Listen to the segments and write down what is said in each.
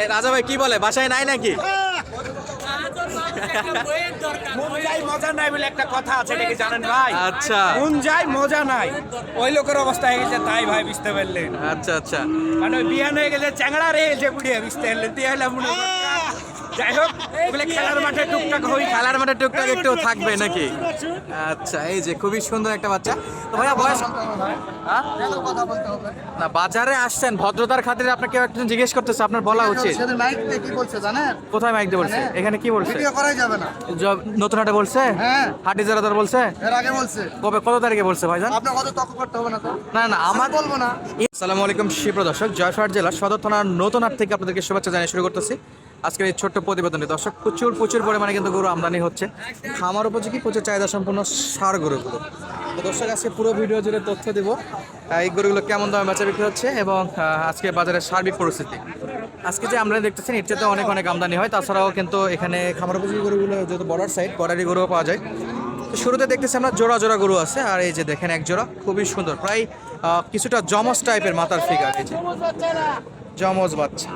এ রাজা ভাই কি বলে বাসায় নাই নাকি? মজা নাই বলে একটা কথা আছে নাকি জানেন ভাই? আচ্ছা। যাই মজা নাই। ওই লোকের অবস্থা হয়ে গেছে তাই ভাই বুঝতে পারলেন। আচ্ছা আচ্ছা। মানে বিয়ান হয়ে গেছে চ্যাংড়া রে গেছে বুড়িয়া বুঝতে পারলেন তুই হলে মনে কর। যাই হোক খেলার মাঠে টুকটাক হই খেলার মাঠে টুকটাক একটু থাকবে নাকি? আচ্ছা এই যে খুবই সুন্দর একটা বাচ্চা। তো ভাইয়া বয়স? হ্যাঁ? না বাজারে আসছেন ভদ্রতার খাতিরে আপনাকে একজন জিজ্ঞেস করতেছে আপনার বলা উচিত। মাইক দিয়ে কি বলছে জানেন? কোথায় মাইক দিয়ে বলছে? এখানে কি বলছে? ভিডিও করাই যাবে না। নতুন হাটে বলছে? হ্যাঁ। হাটি জেলাদার বলছে? এর আগে বলছে। কবে কত তারিখে বলছে ভাইজান? আপনার কত তর্ক করতে হবে না না না আমার বলব না। আসসালামু আলাইকুম শিপ্র দর্শক জয়ফাট জেলার সদর থানার নতুন হাট থেকে আপনাদেরকে শুভেচ্ছা জানিয়ে শুরু করতেছি। আজকের এই ছোট্ট প্রতিবেদনটি। দর্শক, প্রচুর প্রচুর পরিমাণে কিন্তু গরু আমদানি হচ্ছে। খামার উপযোগী, প্রচুর চাহিদা সম্পূর্ণ সার গরুগুলো। তো দর্শক, আজকে পুরো ভিডিও জুড়ে তথ্য দেবো এই গরুগুলো কেমন দামে বেচা বিক্রি হচ্ছে এবং আজকে বাজারের সার্বিক পরিস্থিতি। আজকে যে আমরা দেখতেছেন, এর চেয়ে অনেক অনেক আমদানি হয়। তাছাড়াও কিন্তু এখানে খামার উপযোগী গরুগুলো, যেহেতু বর্ডার সাইড, বর্ডারি গরুও পাওয়া যায়। তো শুরুতে দেখতেছি আমরা জোড়া জোড়া গরু আছে। আর এই যে দেখেন এক জোড়া, খুবই সুন্দর। প্রায় কিছুটা জমস টাইপের মাথার ফিগার এই যে। জমজ বাচ্চা।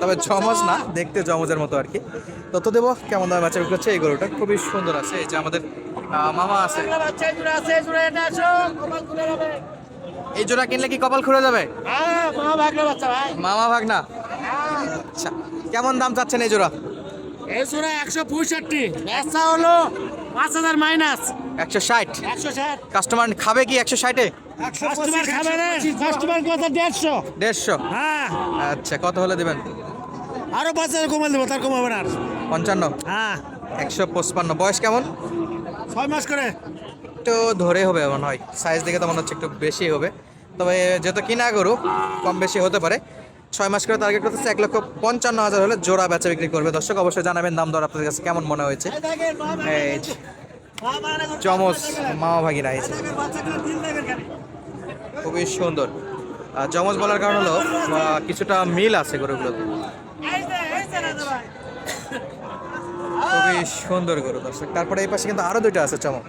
তবে জমজ না, দেখতে জমজের মতো আর কি। তত দেবো কেমন দামে বাচ্চা বিক্রি হচ্ছে এই গরুটা খুবই সুন্দর আছে। এই যে আমাদের মামা আছে। এই জোড়া কিনলে কি কপাল খুলে যাবে? মামা ভাগনা। আচ্ছা কেমন দাম চাচ্ছেন এই জোড়া? এই জোড়া একশো পঁয়ষট্টি। হলো পাঁচ হাজার মাইনাস। একশো ষাট। কাস্টমার খাবে কি একশো ষাটে? কাস্টমার খাবে রে কাস্টমার কত দেড়শো। দেড়শো? হ্যাঁ। আচ্ছা কত হলে দেবেন? আরও পাঁচ হাজার কমাল দেবো তার কমাবে না আর। পঞ্চান্ন? হ্যাঁ। একশো পঁচপান্ন। বয়স কেমন? ছয় মাস করে। একটু ধরে হবে মনে হয়। সাইজ দেখে তো মনে হচ্ছে একটু বেশি হবে। তবে যেহেতু কিনা গরু কম বেশি হতে পারে। ছয় মাস করে টার্গেট করতেছে এক লক্ষ পঞ্চান্ন হাজার হলে জোড়া বেচা বিক্রি করবে। দর্শক অবশ্যই জানাবেন দাম দর আপনাদের কাছে কেমন মনে হয়েছে। চমচ মামা ভাগিনা এই যে, খুবই সুন্দর। চমচ বলার কারণ হলো কিছুটা মিল আছে গরুগুলোতে। খুবই সুন্দর গরু দর্শক। তারপরে এই পাশে কিন্তু আরও দুইটা আছে চমক।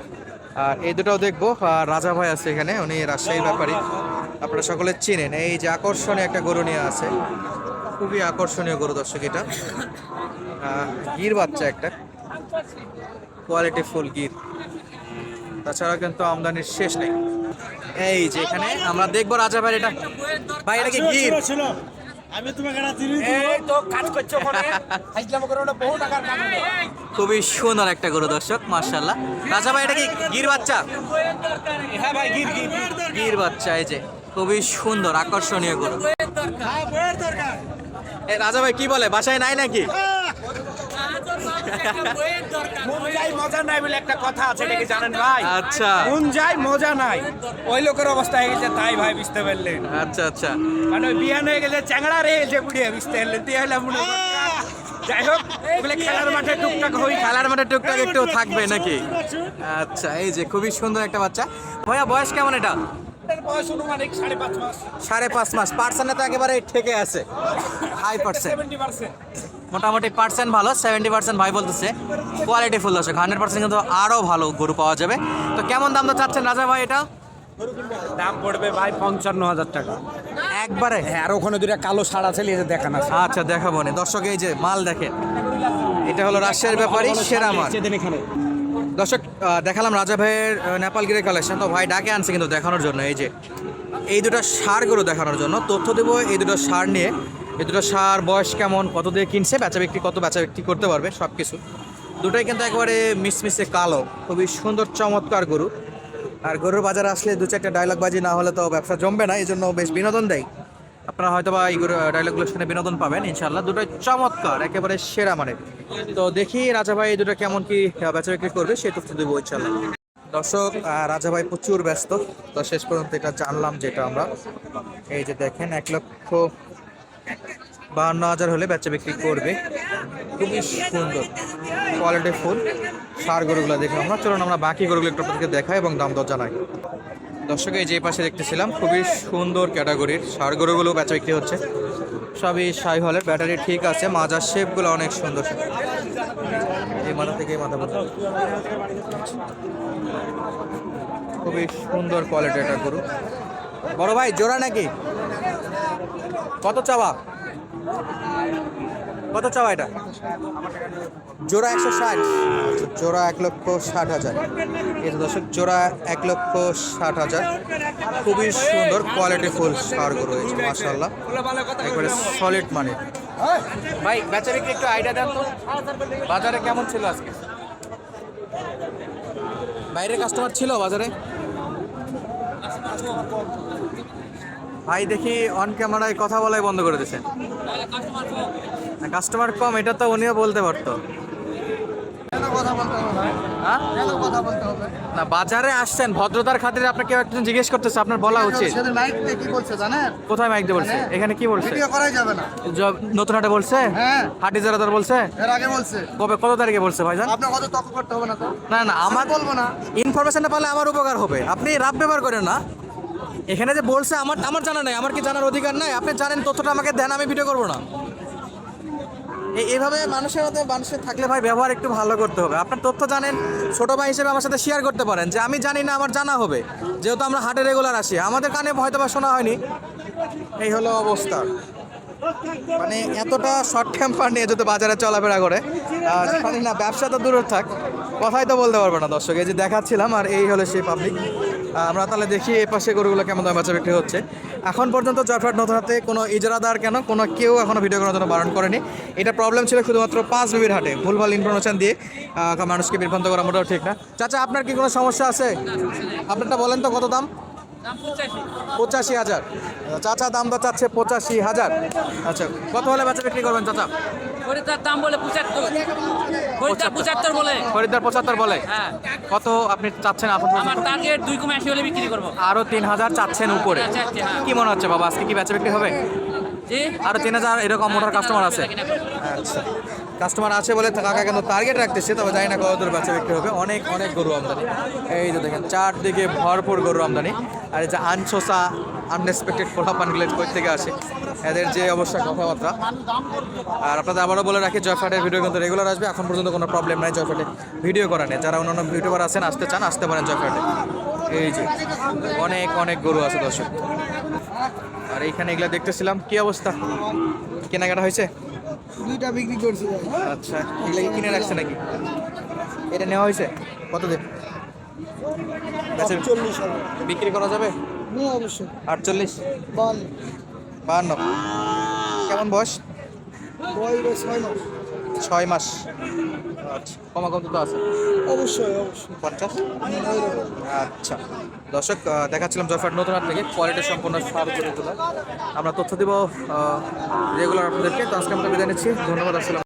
আর এই দুটাও দেখব রাজা ভাই আছে এখানে উনি রাজশাহীর ব্যাপারী। আপনারা সকলে চিনেন এই যে আকর্ষণীয় একটা গরু নিয়ে আছে। খুবই আকর্ষণীয় গরু দর্শক এটা। গির বাচ্চা একটা। Quality full Gir. তাছাড়া কিন্তু আমদানির শেষ নেই। এই যে এখানে আমরা দেখব রাজা ভাই এটা ভাই এটা কি গির? আমি তোমাকে এই তো কাজ করছ করে হাইজলাম করে ওটা বহু টাকার কাজ খুবই সুন্দর একটা গরু দর্শক মার্শাল্লাহ রাজা ভাই এটা কি গির বাচ্চা? হ্যাঁ ভাই গির গির। বাচ্চা এই যে। খুবই সুন্দর আকর্ষণীয় গরু। এ রাজা ভাই কি বলে? বাসায় নাই নাকি? মন যাই মজা নাই বলে একটা কথা আছে জানেন ভাই? আচ্ছা। মন যাই মজা নাই। ওই লোকের অবস্থা হয়ে গেছে তাই ভাই বুঝতে পারলেন। আচ্ছা আচ্ছা। মানে বিয়ান হয়ে গেছে চ্যাংড়া রে গেছে বুড়িয়া বুঝতে পারলেন? তুই হলে মনে যাই হোক বলে খেলার মাঠে টুকটাক হই খেলার মাঠে টুকটাক একটু থাকবে নাকি? আচ্ছা এই যে খুবই সুন্দর একটা বাচ্চা। ভাইয়া বয়স কেমন এটা? এর বয়স অনুমানিক সাড়ে পাঁচ মাস। সাড়ে পাঁচ মাস। পার্সেন্টে তো একেবারে ঠেকে আছে। হাই পার্সেন্ট মোটামুটি পার্সেন্ট ভালো সেভেন্টি পার্সেন্ট ভাই বলতেছে। কোয়ালিটি ফুল দর্শক হান্ড্রেড পার্সেন্ট কিন্তু আরও ভালো গরু পাওয়া যাবে। তো কেমন দাম তো চাচ্ছেন রাজা ভাই এটা? দাম পড়বে ভাই পঞ্চান্ন হাজার টাকা। একবারে? হ্যাঁ আর ওখানে দুটা কালো সাড়া ছেলে দেখান আছে। আচ্ছা দেখাবো না। দর্শক এই যে মাল দেখেন। এটা হলো রাশিয়ার ব্যাপারই সেরা মাল। এখানে। দর্শক দেখালাম রাজা ভাইয়ের নেপাল গিরের কালেকশন তো ভাই ডাকে আনছে কিন্তু দেখানোর জন্য, এই যে, এই দুটো সার গরু দেখানোর জন্য। তথ্য দেবো এই দুটো সার নিয়ে। এই দুটো সার বয়স কেমন, কত দিয়ে কিনছে, বেচা বিক্রি, কত বেচা বিক্রি করতে পারবে সব কিছু দুটোই কিন্তু একেবারে মিসমিসে কালো, খুবই সুন্দর, চমৎকার গরু। আর গরুর বাজারে আসলে দু চারটা ডায়লগ বাজি না হলে তো ব্যবসা জমবে না এই জন্য বেশ বিনোদন দেয়। আপনারা হয়তো বা এই ডায়লগগুলোর শুনে বিনোদন পাবেন ইনশাল্লাহ দুটোই চমৎকার, একেবারে সেরা মানে। তো দেখি রাজা ভাই দুটো কেমন কি বেচা বিক্রি করবে, সেই তথ্য দেবো ইনশাল্লাহ দর্শক রাজা ভাই প্রচুর ব্যস্ত। তো শেষ পর্যন্ত এটা জানলাম যেটা আমরা। এই যে দেখেন, এক লক্ষ বাহান্ন হাজার হলে বেচা বিক্রি করবে। খুবই সুন্দর কোয়ালিটি ফুল। সার গরুগুলো দেখে আমরা। চলুন আমরা বাকি গরুগুলো একটু আপনাদেরকে দেখাই এবং দাম দর জানাই। দর্শক যে পাশে দেখতেছিলাম, খুবই সুন্দর ক্যাটাগরির সার গরুগুলো বেচা বিক্রি হচ্ছে। সবই সাই হলের, ব্যাটারি ঠিক আছে মাজার শেপগুলো অনেক সুন্দর। এই মাথা থেকে মাথা পর্যন্ত। খুবই সুন্দর কোয়ালিটি একটা গরু। বড় ভাই, জোড়া নাকি? কত চাওয়া? কত চাওয়া এটা? জোড়া একশো ষাট। জোড়া এক লক্ষ ষাট হাজার। যে দর্শক জোড়া এক লক্ষ ষাট হাজার। খুবই সুন্দর কোয়ালিটি ফুল সারগুলো রয়েছে মাসাল্লাহ একবারে সলিড মানে ভাই বেচা বিক্রি একটু আইডিয়া দেন তো। বাজারে কেমন ছিল আজকে? বাইরে কাস্টমার ছিল বাজারে? ভাই দেখি অন ক্যামেরায় কথা বলাই বন্ধ করে দিয়েছে। কাস্টমার কম এটা তো উনিও বলতে পারতো। হ্যাঁ? না বাজারে আসছেন ভদ্রতার খাতিরে আপনাকে একজন জিজ্ঞেস করতেছে আপনার বলা উচিত। মাইক কি বলছে জানেন? কোথায় মাইক দিয়ে বলছে? এখানে কি বলছে? ভিডিও করাই যাবে না। নতুন হাটে বলছে? হ্যাঁ। হাটি জারাদার বলছে? এর আগে বলছে। কবে কত তারিখে বলছে ভাইজান আপনার কত করতে হবে না তো? না না আমার বলব না। ইনফরমেশনটা পালে আমার উপকার হবে। আপনি রাব ব্যবহার করেন না। এখানে যে বলছে আমার আমার জানা নাই আমার কি জানার অধিকার নাই? আপনি জানেন তথ্যটা আমাকে দেন আমি ভিডিও করব না। এইভাবে মানুষের মধ্যে মানুষের থাকলে ভাই ব্যবহার একটু ভালো করতে হবে। আপনার তথ্য জানেন, ছোট ভাই হিসেবে আমার সাথে শেয়ার করতে পারেন যে আমি জানি না, আমার জানা হবে। যেহেতু আমরা হাটে রেগুলার আসি, আমাদের কানে হয়তো বা শোনা হয়নি। এই হলো অবস্থা। মানে এতটা শর্ট টেম্পার নিয়ে যদি বাজারে চলাফেরা করে জানি না, ব্যবসা তো দূরে থাক, কথাই তো বলতে পারব না দর্শক। এই যে দেখাচ্ছিলাম, আর এই হলো সেই পাবলিক আমরা তাহলে দেখি এ পাশে গরুগুলো কেমন দামে বাচ্চা বিক্রি হচ্ছে। এখন পর্যন্ত জয়ফ্রাট নতুন হাতে কোনো ইজারাদার কেন? কোনো কেউ এখনও ভিডিও করার জন্য বারণ করেনি। এটা প্রবলেম ছিল শুধুমাত্র পাঁচ বিবির হাটে। ভুলভাল ইনফরমেশান দিয়ে মানুষকে বিভ্রান্ত করা মোটেও ঠিক না। চাচা, আপনার কি কোনো সমস্যা আছে? আপনারটা বলেন তো কত দাম? পঁচাশি। হাজার। চাচা দাম তো চাচ্ছে পঁচাশি হাজার। আচ্ছা কত হলে বেচা বিক্রি করবেন চাচা? খরিদ্দার দাম বলে পঁচাত্তর। খরিদ্দার পঁচাত্তর। বলে। খরিদ্দার পঁচাত্তর বলে? হ্যাঁ। কত আপনি চাচ্ছেন এখন আমার টার্গেট দুই কমে আশি হলে বিক্রি করব। আরও তিন হাজার চাচ্ছেন উপরে। হ্যাঁ, চাচ্ছি, হ্যাঁ। কি মনে হচ্ছে বাবা আজকে কি বেচা বিক্রি হবে? জি। আরও তিন হাজার এরকম মোটর কাস্টমার আছে। আচ্ছা। কাস্টমার আছে বলে কাকা কিন্তু টার্গেট রাখতেছে, তবে জানি না কত দূর বেচা বিক্রি হবে। অনেক অনেক গরু আমদানি। এই যে দেখেন, চারদিকে ভরপুর গরু আমদানি। আর এই যে আনছোসা আনএক্সপেক্টেড ফোলাপানগুলো কই থেকে আসে, এদের যে অবস্থা, কথাবার্তা। আর আপনাদের আবারও বলে রাখি, জয়ফাটের ভিডিও কিন্তু রেগুলার আসবে। এখন পর্যন্ত কোনো প্রবলেম নাই জয়ফাটে। ভিডিও করা নেই। যারা অন্যান্য ইউটিউবার আছেন, আসতে চান, আসতে পারেন জয়ফাটে। এই যে, অনেক অনেক গরু আছে দর্শক। আর এইখানে এগুলা দেখতেছিলাম, কি অবস্থা? কেনাকাটা হয়েছে? দুইটা বিক্রি করছি। আচ্ছা এগুলো কিনে রাখছে নাকি? এটা নেওয়া হয়েছে? কত দিন চল্লিশ বিক্রি করা যাবে? হ্যাঁ অবশ্যই। আটচল্লিশ? বাহান্ন বাহান্ন কেমন বয়স? বয়স ছয় মাস। ছয় মাস। আচ্ছা কমা কম তো আছে। অবশ্যই অবশ্যই। পঞ্চাশ? আচ্ছা। দর্শক দেখাচ্ছিলাম জয়ফাট নতুন হাট থেকে কোয়ালিটি সম্পূর্ণ সার করে তোলা। আমরা তথ্য দিব রেগুলার আপনাদেরকে। তো আজকে আমরা বিদায় নিচ্ছি। ধন্যবাদ আসসালাম